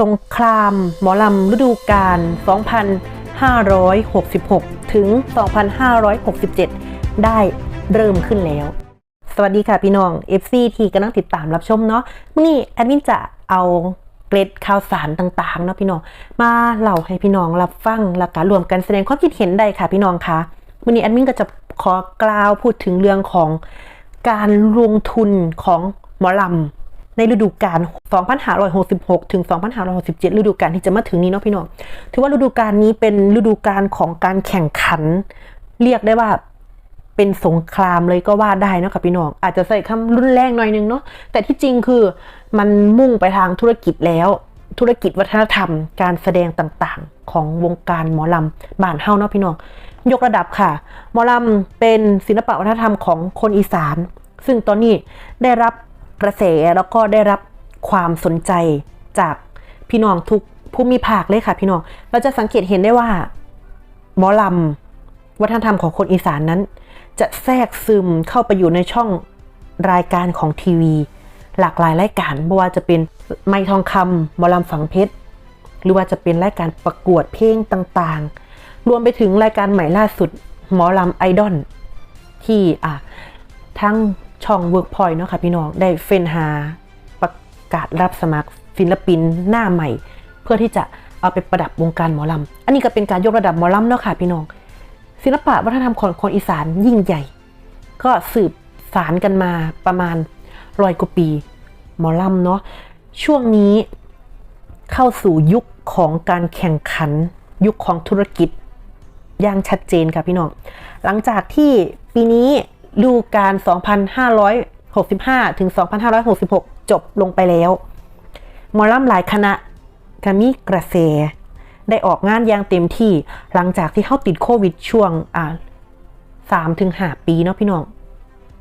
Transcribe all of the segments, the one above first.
สงคราม หมอลำฤดูกาล 2566 ถึง 2567 ได้เริ่มขึ้นแล้ว สวัสดีค่ะพี่น้อง FC ที่กำลังติดตามรับชมเนาะมื่อนี้แอดมินจะเอาเกร็ดข่าวสารต่างๆเนาะพี่น้อง มาเล่าให้พี่น้องรับฟังแล้วก็รวมกันแสดงความคิดเห็นได้ค่ะพี่น้องคะมื่อนี้แอดมินก็จะขอกล่าวพูดถึงเรื่องของการลงทุนของหมอลำ ในฤดูกาล 2566 ถึง 2567 ฤดูกาลที่จะมาถึงนี้เนาะพี่น้อง ถือว่าฤดูกาลนี้เป็นฤดูกาลของการแข่งขัน เรียกได้ว่าเป็นสงครามเลยก็ว่าได้เนาะค่ะพี่น้อง อาจจะใส่คำรุนแรงหน่อยนึงเนาะ แต่ที่จริงคือมันมุ่งไปทางธุรกิจแล้ว ธุรกิจวัฒนธรรม การแสดงต่างๆ ของวงการหมอลำบ้านเฮาเนาะพี่น้อง ยกระดับค่ะ หมอลำเป็นศิลปะวัฒนธรรมของคนอีสาน ซึ่งตอนนี้ได้รับ กระแสแล้วก็ได้รับความสนใจจากพี่น้องทุกผู้มีภาคเลยค่ะพี่น้อง เราจะสังเกตเห็นได้ว่าหมอลำวัฒนธรรมของคนอีสานนั้น จะแทรกซึมเข้าไปอยู่ในช่องรายการของทีวี หลากหลายรายการไม่ว่าจะเป็นไม้ทองคำหมอลำฝังเพชร หรือว่าจะเป็นรายการประกวดเพลงต่างๆ รวมไปถึงรายการใหม่ล่าสุดหมอลำไอดอลที่อะทั้ง ช่อง Workpoint เนาะค่ะพี่น้องได้เฟ้นหาประกาศรับสมัครศิลปินหน้าใหม่ เพื่อที่จะเอาไปประดับวงการหมอลำ อันนี้ก็เป็นการยกระดับหมอลำเนาะค่ะพี่น้อง ศิลปะวัฒนธรรมของคนอีสานยิ่งใหญ่ ก็สืบสารกันมาประมาณร้อยกว่าปี หมอลำเนาะช่วงนี้เข้าสู่ยุคของการแข่งขัน ยุคของธุรกิจอย่างชัดเจนค่ะพี่น้อง หลังจากที่ปีนี้ ดูกาล2565 ถึง 2566 จบลงไปแล้วมอลำหลายคณะก็มีกระแสได้ออกงานอย่างเต็มที่หลังจากที่เข้าติดโควิดช่วงอ่าสามถึงห้าปีเนาะพี่น้อง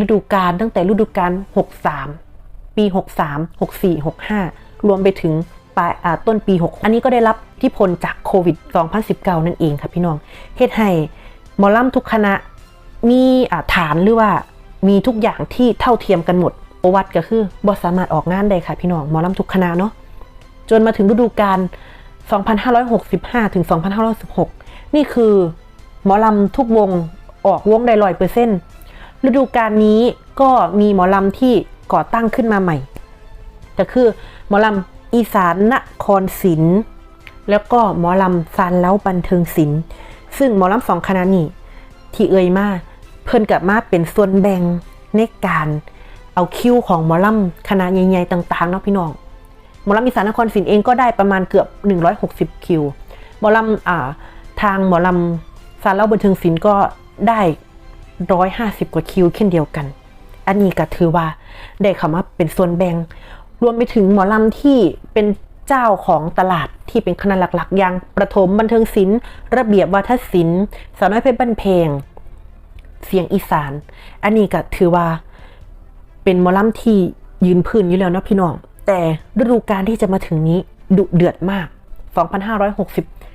ฤดูกาลตั้งแต่ฤดูกาล63ปี63 64 65รวมไปถึงปลายต้นปี 6 อันนี้ก็ได้รับที่พลจากโควิด 2019 นั่นเองค่ะพี่น้องเฮ็ดให้มอลำทุกคณะ มีฐานหรือว่ามีทุกอย่างที่เท่าเทียมกันหมดประวัติก็คือบ่สามารถออกงานได้ค่ะพี่น้องหมอลำทุกคณะเนาะจนมาถึงฤดูกาล2565 ถึง 2516นี่คือหมอลำทุกวงออกวงได้ร้อยเปอร์เซ็นต์ฤดูกาลนี้ก็มีหมอลำที่ก่อตั้งขึ้นมาใหม่ ก็คือหมอลำอีสานนครศิลป์แล้วก็หมอลำซานเล้าบันเทิงศิลป์ซึ่งหมอลำสองคณะนี้ที่เอ่ยมา เพิ่นกับมาเป็นส่วนแบ่งในการเอาคิวของหมอลำคณะใหญ่ๆต่างๆเนาะพี่น้องหมอลำอีสานนครศรีเองก็ได้ประมาณเกือบ 160 คิวหมอลำอ่าทางหมอลำซารเล่าบันเทิงศิลป์ก็ได้150กว่าคิวเช่นเดียวกัน อันนี้ก็ถือว่าได้เข้ามาเป็นส่วนแบ่ง รวมไปถึงหมอลำที่เป็นเจ้าของตลาดที่เป็นคณะหลักๆอย่างประถมบันเทิงศิลป์ระเบียบวัฒนศิลป์สาวน้อยเพชรบันเพลง เสียงอีสาน อันนี้ก็ถือว่าเป็นมอลำที่ยืนพื้นอยู่แล้วนะพี่น้อง แต่ฤดูกาลที่จะมาถึงนี้ดุเดือดมาก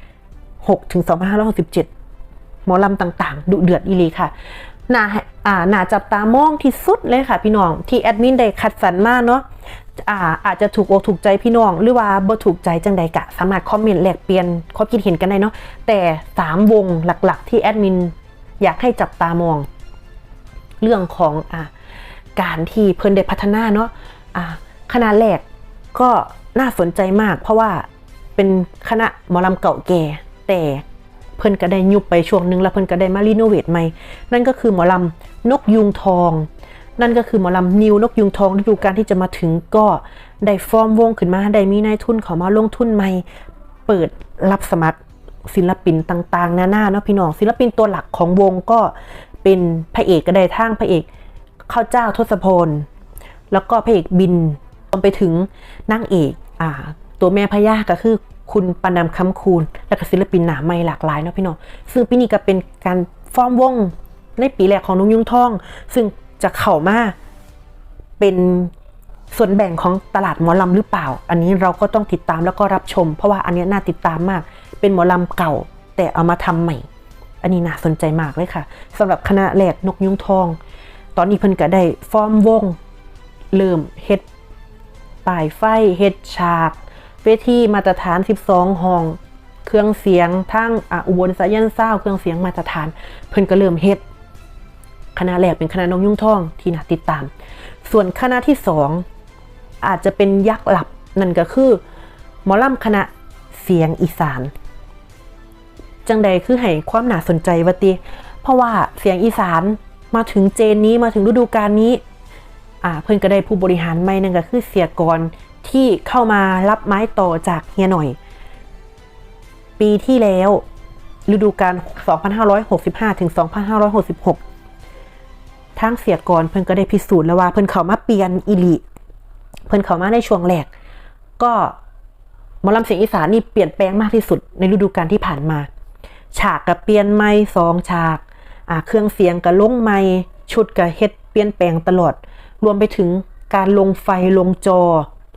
2566 ถึง 2567 หมอลำต่างๆ ดุเดือดอีลีค่ะน่าอ่าน่าจับตามองที่สุดเลยค่ะพี่น้อง ที่แอดมินได้คัดสรรมาเนาะอ่าอาจจะถูกอกถูกใจพี่น้อง หรือว่าบ่ถูกใจจังใดกะ สามารถคอมเมนต์แลกเปลี่ยนความคิดเห็นกันได้เนาะแต่ 3 วงหลักๆ ที่แอดมิน อยากให้จับตามอง เรื่องของอการที่เพิ่นได้พัฒนาเนาะอ่าคณะแรกก็น่าสนใจมาก เพราะว่าเป็นคณะหมอลำเก่าแก่แต่เพิ่นก็ได้ยุบไปช่วงหนึงแล้วเพิ่นก็ได้มารีโนเวทใหม่ นั่นก็คือหมอลำนกยุงทอง นั่นก็คือหมอลำนิวนกยุงทองฤดูกาลที่จะมาถึงก็ได้ฟอร์มวงขึ้นมาได้มีนายทุนเขามาลงทุนใหม่ เปิดรับสมัคร ศิลปินต่างๆ นานาเนาะพี่น้อง ศิลปินตัวหลักของวงก็เป็นพระเอกก็ได้ทั้งพระเอกข้าวเจ้าทศพล แล้วก็พระเอกบินรวมไปถึงนางเอกอ่าตัวแม่พญาก็คือคุณปานำคำคูณ และก็ศิลปินหนาไม่หลากหลายเนาะพี่น้อง ซึ่งปีนี้ก็เป็นการฟอร์มวงในปีแรกของนุ่งยุงทอง ซึ่งจะเข้ามาเป็นส่วนแบ่งของตลาดหมอลำหรือเปล่า อันนี้เราก็ต้องติดตามแล้วก็รับชม เพราะว่าอันนี้น่าติดตามมาก เป็นหมอลำเก่า แต่เอามาทำใหม่ อันนี้น่าสนใจมากเลยค่ะสำหรับคณะแรกนกยุงทอง ตอนนี้เพิ่นก็ได้ฟอร์มวงเริ่มเฮ็ดป่ายไฟเฮ็ดฉาก เวทีมาตรฐาน 12 ห้อง เครื่องเสียงทั้งอ,อุบลสายันเศร้าเครื่องเสียงมาตรฐาน เพิ่นก็เริ่มเฮ็ดคณะแรกเป็นคณะนงยุ่งทองที่น่าติดตาม ส่วนคณะที่สองอาจจะเป็นยักษ์หลับนั่นก็คือ หมอลำคณะเสียงอีสาน จังใดคือให้ความน่าสนใจวะติเพราะว่าเสียงอีสานมาถึงเจนนี้มาถึงฤดูกาลนี้อ่าเพิ่นก็ได้ผู้บริหารใหม่นั่นก็คือเสียกรที่เข้ามารับไม้ต่อจากเฮียหน่อย ปีที่แล้วฤดูกาล2565 ถึง 2566 ทางเสียกรเพิ่นก็ได้พิสูจน์แล้วว่าเพิ่นเขามาเปลี่ยนอิลิเพิ่นเขามาในช่วงแรก ก็มอลำเสียงอีสานนี่เปลี่ยนแปลงมากที่สุดในฤดูกาลที่ผ่านมา ฉากกับเปลี่ยนใหม่สองฉากอ่าเครื่องเสียงกับลงใหม่ชุดกับเฮ็ดเปลี่ยนแปลงตลอด รวมไปถึงการลงไฟลงจอ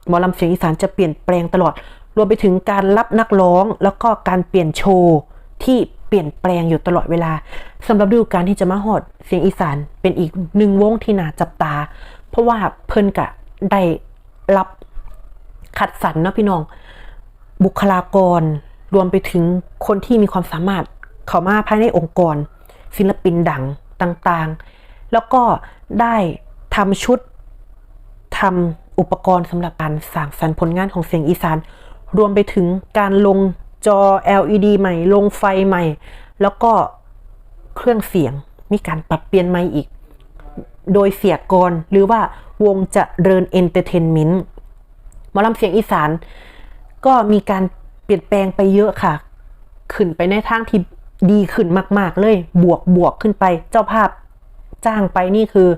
หมอลำเสียงอีสานจะเปลี่ยนแปลงตลอด รวมไปถึงการรับนักร้อง แล้วก็การเปลี่ยนโชว์ที่เปลี่ยนแปลงอยู่ตลอดเวลาสำหรับฤดูกาลที่จะมาฮอดเสียงอีสานเป็นอีกหนึ่งวงที่น่าจับตา เพราะว่าเพิ่นกะได้รับคัดสรรเนาะพี่น้อง บุคลากร รวมไปถึงคนที่มีความสามารถเข้ามาภายในองค์กร ศิลปินดังต่างๆ แล้วก็ได้ทำชุดทำอุปกรณ์สำหรับการสร้างสรรค์ผลงานของเสียงอีสาน รวมไปถึงการลงจอ LED ใหม่ ลงไฟใหม่ แล้วก็เครื่องเสียงมีการปรับเปลี่ยนใหม่อีก โดยเสียกรหรือว่าวงจะเริญเอนเตอร์เทนเมนต์มอลำเสียงอีสาน ก็มีการ เปลี่ยนแปลงไปเยอะค่ะ ขึ้นไปในทางที่ดีขึ้นมาก ๆ เลย บวกบวกขึ้นไป เจ้าภาพจ้างไปนี่คือ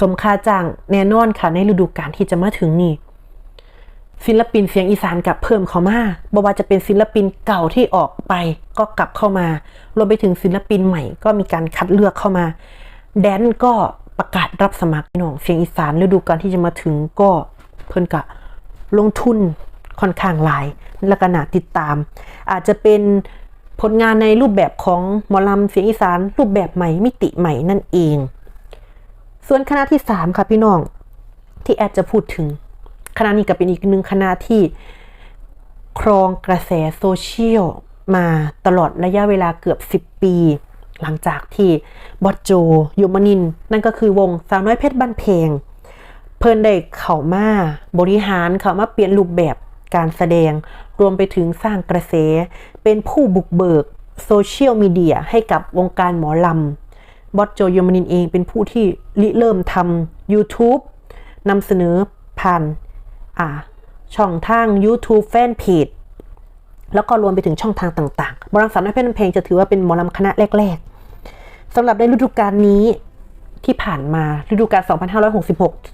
สมคาจ้างแน่นอนค่ะ ในฤดูกาลที่จะมาถึงนี่ ศิลปินเสียงอีสานกลับเพิ่มเข้ามาบ่ว่าจะเป็นศิลปินเก่าที่ออกไป ก็กลับเข้ามา รวมไปถึงศิลปินใหม่ ก็มีการคัดเลือกเข้ามา แดนก็ประกาศรับสมัครน้องเสียงอีสานฤดูกาลที่จะมาถึงก็เพิ่นกะลงทุน ค่อนข้างหลายและก็น่าติดตาม อาจจะเป็นผลงานในรูปแบบของหมอลำเสียงอีสานรูปแบบใหม่มิติใหม่นั่นเอง ส่วนคณะที่ 3 ค่ะพี่น้องที่แอดจะพูดถึง คณะนี้ก็เป็นอีกหนึ่งคณะที่ครองกระแสโซเชียลมาตลอดระยะเวลาเกือบ 10 ปี หลังจากที่บอสโจยมนิน นั่นก็คือวงสาวน้อยเพชรบ้านเพลง เพิ่นได้เข้ามาบริหารเข้ามาเปลี่ยนรูปแบบ การแสดง รวมไปถึงสร้างกระแส เป็นผู้บุกเบิกโซเชียลมีเดียให้กับวงการหมอลำบอสโจโยมนินเองเป็นผู้ที่ริเริ่มทำ YouTube นำเสนอผ่านอ่าช่องทาง YouTube แฟนเพจแล้วก็รวมไปถึงช่องทางต่างๆ บรังสรรค์น้อยเพชรเพลงจะถือว่าเป็นหมอลำคณะแรกๆสำหรับในฤดูกาลนี้ที่ผ่านมาฤดูกาล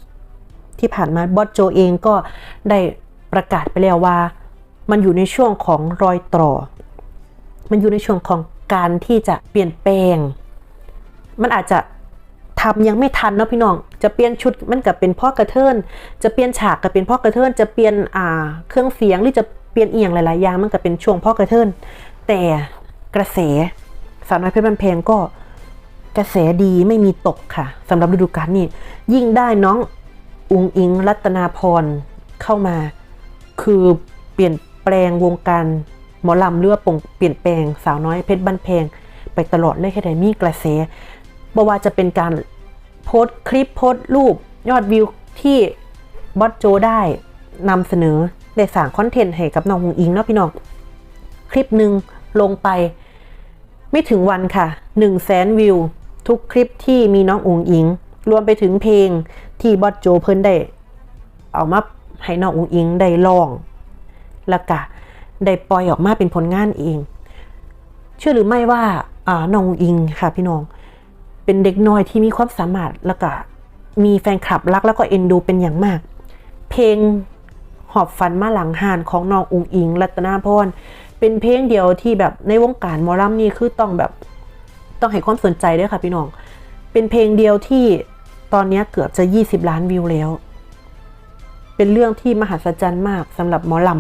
2566 ที่ผ่านมาบอสโจเองก็ได้ ประกาศไปแล้วว่า มันอยู่ในช่วงของรอยต่อ มันอยู่ในช่วงของการที่จะเปลี่ยนแปลง มันอาจจะทำยังไม่ทันเนาะพี่น้อง จะเปลี่ยนชุดมันกับเป็นพ่อกระเทินจะเปลี่ยนฉากกับเป็นพ่อกระเทินจะเปลี่ยนอ่าเครื่องเสียงหรือจะเปลี่ยนเอียงหลายๆอย่างมันกับเป็นช่วงพ่อกระเทินแต่กระแสสาวน้อยเพชรบันเพลงก็กระแสดีไม่มีตกค่ะสำหรับฤดูกาลนี้ยิ่งได้น้องอุงอิงรัตนาพรเข้ามา คือเปลี่ยนแปลงวงการหมอลำเรือปงเปลี่ยนแปลงสาวน้อยเพชรบ้านเพง ไปตลอดเลยแค่ไหนมีกระแสบ่ว่าจะเป็นการโพสต์คลิปโพสต์รูปยอดวิวที่บอสโจได้นำเสนอได้สร้างคอนเทนต์ให้กับน้องอุงอิงเนาะพี่น้อง คลิปหนึ่งลงไป ไม่ถึงวันค่ะ1 0 0 0 0แสนวิว ทุกคลิปที่มีน้องอุงอิง รวมไปถึงเพลงที่บอสโจเพิ่นได้ เอามา ให้น้องอุงอิงได้ลอง แล้วก็ได้ปล่อยออกมาเป็นผลงานเอง เชื่อหรือไม่ว่าน้องอุงอิงค่ะพี่น้อง เป็นเด็กน้อยที่มีความสามารถแล้วก็มีแฟนคลับรักแล้วก็เอ็นดูเป็นอย่างมาก เพลงหอบฝันมาหลังหานของน้องอุงอิง รัตนาพรเป็นเพลงเดียวที่แบบในวงการมอลำนี่คือต้องแบบต้องให้ความสนใจด้วยค่ะพี่น้อง เป็นเพลงเดียวที่ตอนนี้เกือบจะ 20 ล้านวิวแล้ว เป็นเรื่องที่มหัศจรรย์มากสำหรับหมอล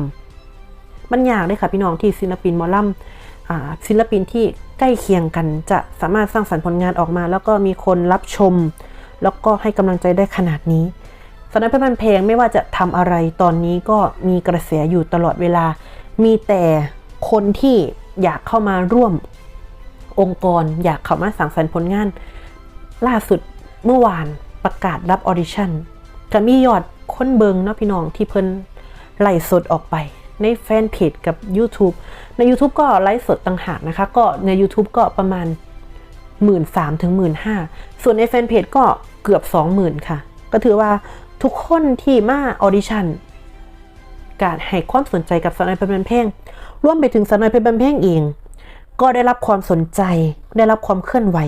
ำมันยากเลยค่ะพี่น้องที่ศิลปินหมอลำอศิลปินที่ใกล้เคียงกันจะสามารถสร้างสรรค์ผลงานออกมา แล้วก็มีคนรับชม แล้วก็ให้กำลังใจได้ขนาดนี้สาวน้อยเพชรบ้านแพงไม่ว่าจะทำอะไรตอนนี้ก็มีกระแสอยู่ตลอดเวลา มีแต่คนที่อยากเข้ามาร่วมองค์กร อยากเข้ามาสั่งสรรค์ผลงาน ล่าสุดเมื่อวานประกาศรับออดิชั่นก็มียอด คนเบิงเนาะพี่น้องที่เพิ่นไล่สดออกไปในแฟนเพจกับ YouTube ใน YouTube ก็ไลฟ์สดต่างหากนะคะ ก็ใน YouTube ก็ประมาณ 1 3ื่นถึงหมื่นห้าส่วนในแฟนเพจก็เกือบ 20,000 ค่ะ ก็ถือว่าทุกคนที่มาออดิชั่นการให้ความสนใจกับสาวน้อยเพชรบันเพลงร่วมไปถึงสาวน้อยเพชรบันเพลงเอง ก็ได้รับความสนใจได้รับความเคลื่อนไหว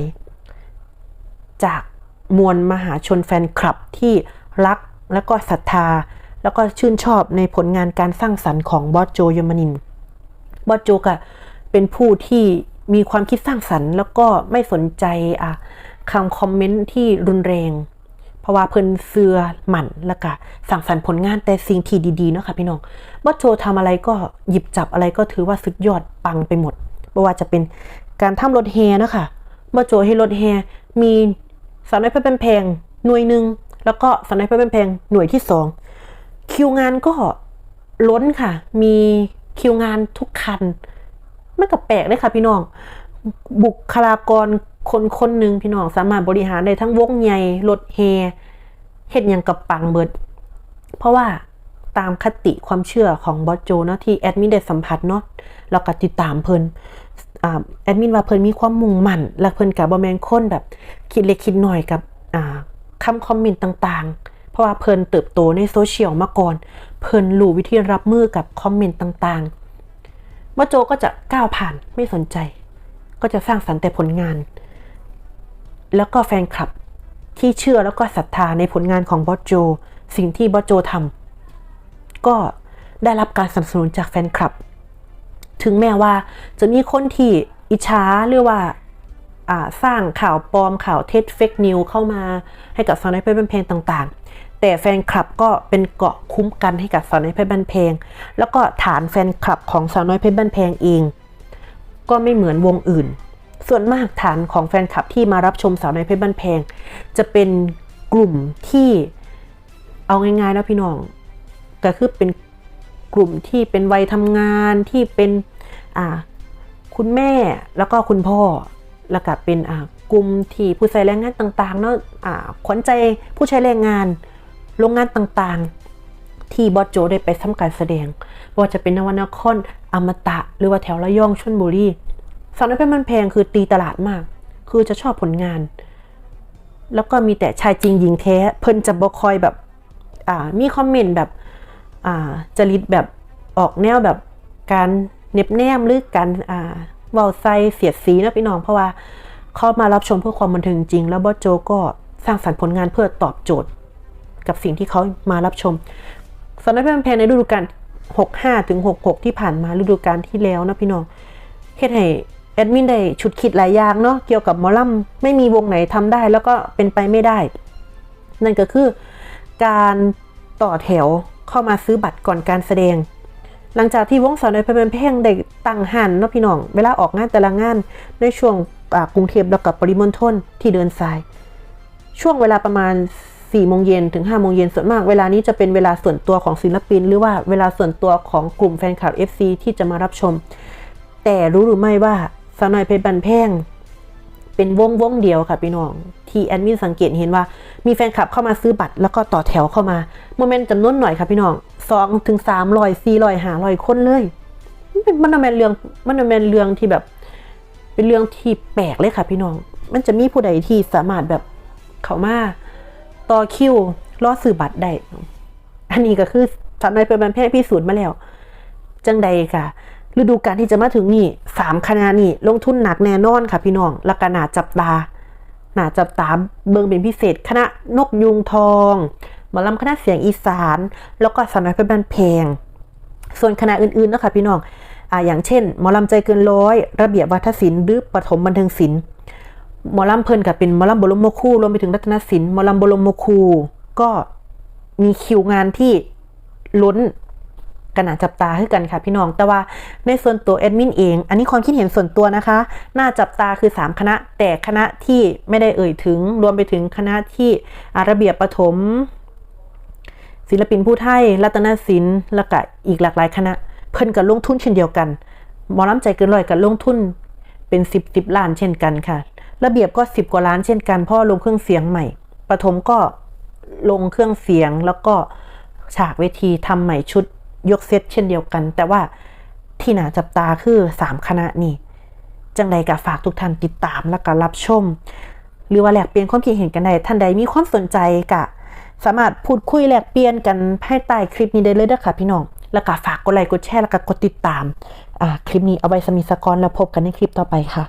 จากมวลมหาชนแฟนคลับที่รัก และก็ศรัทธา แล้วก็ชื่นชอบในผลงานการสร้างสรรค์ของบอสโจยมานินบอสโจกะเป็นผู้ที่มีความคิดสร้างสรรค์ แล้วก็ไม่สนใจอะคำคอมเมนต์ที่รุนแรง เพราะว่าเพิ่นเสือหมั่นแล้วก็สั่งสรรค์ผลงานแต่สิ่งที่ดีๆเนาะค่ะพี่น้องบอสโจทำอะไรก็หยิบจับอะไรก็ถือว่าสุดยอดปังไปหมดไม่ว่าจะเป็นการทำรถแฮเนาะค่ะบอสโจให้รถแฮมีสาวน้อยเพชรเป็นแพงหน่วยหนึ่ง แล้วก็สาวน้อยเพชรเป็นแพงหน่วยที่สองคิวงานก็ล้นค่ะ มีคิวงานทุกคันไม่กับแปลกเลยค่ะพี่น้อง บุคลากรคนคนหนึ่งพี่น้องสามารถบริหารได้ทั้งวงใหญ่รถเฮเฮ็ดอย่างกับปังเบิด เพราะว่าตามคติความเชื่อของบอสโจเนาะที่แอดมินได้สัมผัสเนาะแล้วก็ติดตามเพิ่นแอดมินว่าเพิ่นมีความมุ่งมั่น และเพิ่นกับบอแมนค้นแบบคิดเล็กคิดหน้อยกับ คำคอมเมนต์ต่างๆ เพราะว่าเพิ่นเติบโตในโซเชียลมาก่อน เพิ่นรู้วิธีรับมือกับคอมเมนต์ต่างๆบอสโจก็จะก้าวผ่านไม่สนใจ ก็จะสร้างสรรค์แต่ผลงาน แล้วก็แฟนคลับที่เชื่อแล้วก็ศรัทธาในผลงานของบอสโจ สิ่งที่บอสโจทำก็ได้รับการสนับสนุนจากแฟนคลับ ถึงแม้ว่าจะมีคนที่อิจฉาหรือว่า สร้างข่าวปลอมข่าวเท็จเฟกนิวเข้ามาให้กับสาวน้อยเพชรบันเพลงต่างๆ แต่แฟนคลับก็เป็นเกาะคุ้มกันให้กับสาวน้อยเพชรบันเพลง แล้วก็ฐานแฟนคลับของสาวน้อยเพชรบันเพลงเอง ก็ไม่เหมือนวงอื่น ส่วนมากฐานของแฟนคลับที่มารับชมสาวน้อยเพชรบ้านแพลง จะเป็นกลุ่มที่เอาง่ายๆนะพี่น้อง ก็คือเป็นกลุ่มที่เป็นวัยทำงานที่เป็นคุณแม่แล้วก็คุณพ่อ แล้วก็เป็นกลุ่มที่ผู้ใช้แรงงานต่างๆเนาะขวัญใจผู้ใช้แรงงาน โรงงานต่างๆ ที่บอสโจได้ไปทำการแสดงว่าจะเป็นนวนครอมตะ หรือว่าแถวระยองชลบุรีสาวน้อยเพชรมันแพงคือตีตลาดมาก คือจะชอบผลงาน แล้วก็มีแต่ชายจริงหญิงแท้ เพิ่นจะบ่คอยแบบมีคอมเมนต์แบบจริตแบบออกแนวแบบการเน็บแนมหรือการ เว้าใส่เสียดสีนะพี่น้อง เพราะว่าเขามารับชมเพื่อความบันเทิงจริง แล้วบอสโจก็สร้างสรรค์ผลงานเพื่อตอบโจทย์ กับสิ่งที่เขามารับชมสำนักเพลงแพงในฤดูกาล65ถึง66 ที่ผ่านมาฤดูกาลที่แล้วนะพี่น้องเฮ็ดให้แอดมินได้ชุดคิดหลายอย่างเนาะเกี่ยวกับมอลำไม่มีวงไหนทำได้ แล้วก็เป็นไปไม่ได้ นั่นก็คือการต่อแถวเข้ามาซื้อบัตรก่อนการแสดง หลังจากที่วงสาวน้อยเพชรเป็นเพลงได้ตั้งหันเนาะพี่น้อง เวลาออกงานแต่ละงานในช่วงกรุงเทพแล้วกับปริมณฑลที่เดินสาย ช่วงเวลาประมาณ4โมงเย็นถึง5โมงเย็นส่วนมาก เวลานี้จะเป็นเวลาส่วนตัวของศิลปิน หรือว่าเวลาส่วนตัวของกลุ่มแฟนคลับ FC ที่จะมารับชม แต่รู้หรือไม่ว่าสาวน้อยเพชรบันแพงเป็นวงวงเดียวค่ะพี่น้อง ที่แอดมินสังเกตเห็นว่ามีแฟนคลับเข้ามาซื้อบัตรแล้วก็ต่อแถวเข้ามาโมเมนต์จำนวนหน่อยค่ะพี่น้อง สองถึงสามร้อยสี่ร้อยห้าร้อยคนเลย มันเป็นมันเป็นเรื่องมันเป็นเรื่องที่แบบ เป็นเรื่องที่แปลกเลยค่ะพี่น้อง มันจะมีผู้ใดที่สามารถแบบเขามาต่อคิวรอซื้อบัตรได้อันนี้ก็คือสาวน้อยเป็นบันแพงพิสูจน์มาแล้ว จังใดค่ะฤดูกาลที่จะมาถึงนี่สามคณะนี่ลงทุนหนักแน่นอนค่ะพี่น้องละก็หนาจับตาหนาจับตาเบิงเป็นพิเศษ คณะนกยุงทอง หมอลำคณะเสียงอีสาน แล้วก็สาวน้อยเพชรบ้านแพงส่วนคณะอื่นๆนะคะพี่น้องอ่าอย่างเช่น หมอลำใจเกินร้อย ระเบียบวัฒนศิลป์หรือปฐมบันเทิงศิลป์หมอลำเพลินกับเป็นหมอลำบรมโมคูรวมไปถึงรัตนศิลป์หมอลำบรมโมคูก็มีคิวงานที่ล้นกันหนาจับตาคือกันค่ะพี่น้อง แต่ว่าในส่วนตัวแอดมินเอง อันนี้ความคิดเห็นส่วนตัวนะคะ น่าจับตาคือ 3 คณะ แต่คณะที่ไม่ได้เอ่ยถึง รวมไปถึงคณะที่ระเบียบประถม ศิลปินผู้ไทยรัตนศิลป์และก็อีกหลากหลายคณะ เพิ่นก็ลงทุนเช่นเดียวกันหมอลำใจเกินร้อยก็ลงทุนเป็นสิบสิบล้านเช่นกันค่ะ ระเบียบก็สิบกว่าล้านเช่นกันเพราะว่าลงเครื่องเสียงใหม่ปฐมก็ลงเครื่องเสียงแล้วก็ฉากเวทีทำใหม่ชุดยกเซตเช่นเดียวกัน แต่ว่าที่หนาจับตาคือสามคณะนี่จังใดก็ฝากทุกท่านติดตามและก็รับชม หรือว่าแลกเปลี่ยนความคิดเห็นกันได้ท่านใดมีความสนใจกะ สามารถพูดคุยแลกเปลี่ยนกันให้ใต้คลิปนี้ได้เลยนะคะพี่น้อง แล้วก็ฝากกดไลค์กดแชร์แล้วก็กดติดตามคลิปนี้เอาไว้สมีสกอนแล้วพบกันในคลิปต่อไปค่ะ